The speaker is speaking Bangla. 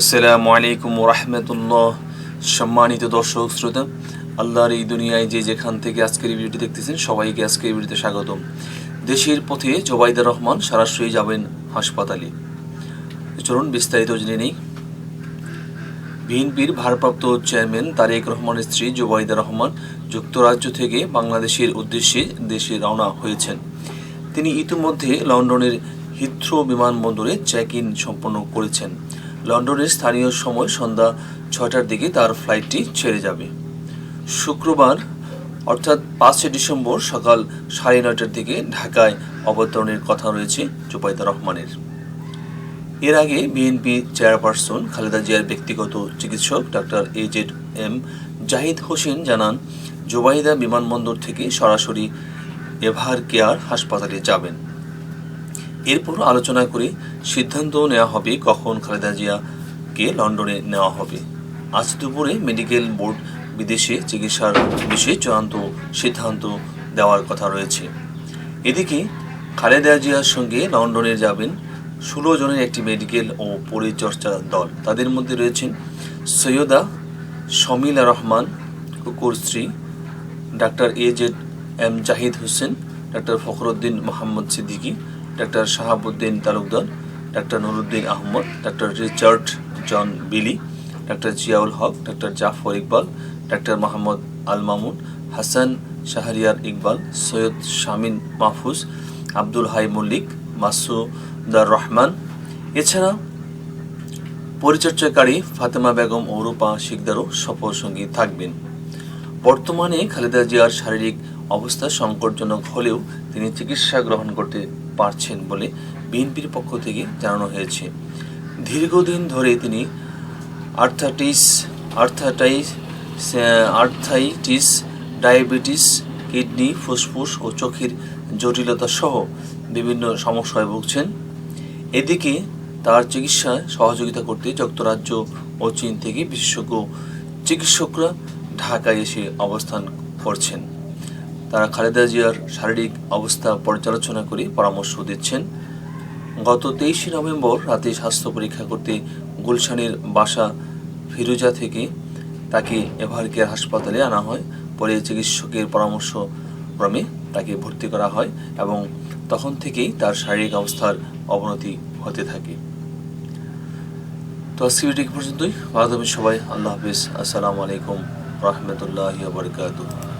আসসালামু আলাইকুম রহমতুল্লাহ সম্মানিত দর্শক, শ্রোতা, আল্লাহর এই দুনিয়ায় যে যেখান থেকে আজকের এই ভিডিওটি দেখতেছেন, সবাইকে আজকের এই ভিডিওতে স্বাগতম। দেশের পথে জোবাইদা রহমান সরাসরি যাবেন হাসপাতালে। চলুন বিস্তারিত জেনে নেই। বিএনপির ভারপ্রাপ্ত চেয়ারম্যান তারেক রহমানের স্ত্রী জোবাইদা রহমান যুক্তরাজ্য থেকে বাংলাদেশের উদ্দেশ্যে দেশে রওনা হয়েছেন। তিনি ইতিমধ্যে লন্ডনের হিথ্রো বিমানবন্দরে চেক ইন সম্পন্ন করেছেন। লন্ডনের স্থানীয় সময় সন্ধ্যা ছটার দিকে তার ফ্লাইটটি ছেড়ে যাবে। শুক্রবার, অর্থাৎ পাঁচই ডিসেম্বর সকাল সাড়ে নয়টার দিকে ঢাকায় অবতরণের কথা রয়েছে জোবাইদা রহমানের। এর আগে বিএনপি চেয়ারপারসন খালেদা জিয়ার ব্যক্তিগত চিকিৎসক doctor A Z M Zahid Hossain জানান, জোবাইদা বিমানবন্দর থেকে সরাসরি এভার কেয়ার হাসপাতালে যাবেন। এরপর আলোচনা করে সিদ্ধান্ত নেওয়া হবে কখন খালেদা জিয়াকে লন্ডনে নেওয়া হবে। আজ দুপুরে মেডিকেল বোর্ড বিদেশে চিকিৎসার বিষয়ে চূড়ান্ত সিদ্ধান্ত দেওয়ার কথা রয়েছে। এদিকে খালেদা জিয়ার সঙ্গে লন্ডনে যাবেন ষোলো জনের একটি মেডিকেল ও পরিচর্যা দল। তাদের মধ্যে রয়েছেন সৈয়দা শমিলা রহমান, কুকুর স্ত্রী doctor A Z M Zahid Hossain, doctor Fakhruddin Mohammad Siddiqui doctor Shahabuddin Talukdar, doctor Nuruddin Ahmad, doctor Richard John Billy, doctor Ziaul Haque, doctor Jafar Iqbal, doctor Mohammad Al Mamun, Hasan Shahriar Iqbal, Syed Shamin Mahfuz, Abdul Hai Mallik, Masudar Rahman. এছাড়া পরিচর্যাকারী ফাতেমা বেগম ও রূপা শিকদারও সফর সঙ্গী থাকবেন। বর্তমানে খালেদা জিয়ার শারীরিক অবস্থা সংকটজনক হলেও তিনি চিকিৎসা গ্রহণ করতে পারছেন বলে বিএনপির পক্ষ থেকে জানানো হয়েছে। দীর্ঘদিন ধরে তিনি arthritis arthritis arthritis diabetes kidney ফুসফুস ও চোখের জটিলতা সহ বিভিন্ন সমস্যায় ভুগছেন। এদিকে তার চিকিৎসায় সহযোগিতা করতে যুক্তরাজ্য ও চীন থেকে বিশেষজ্ঞ চিকিৎসকরা ঢাকায় এসে অবস্থান করছেন। তারা খালেদা জিয়ার শারীরিক অবস্থা পর্যালোচনা করে পরামর্শ দিচ্ছেন। গত তেইশে নভেম্বর রাতে স্বাস্থ্য পরীক্ষা করতে গুলশানের বাসা ফিরুজা থেকে তাকে এভারকেয়ার হাসপাতালে আনা হয়। পরে চিকিৎসকের পরামর্শ ক্রমে তাকে ভর্তি করা হয় এবং তখন থেকেই তার শারীরিক অবস্থার অবনতি হতে থাকে। তো আজকে ভিডিও পর্যন্তই। ভালো সবাই। আল্লাহ হাফিজ। আসসালামু আলাইকুম। রহমতুল্লাহ বরকাতুহ।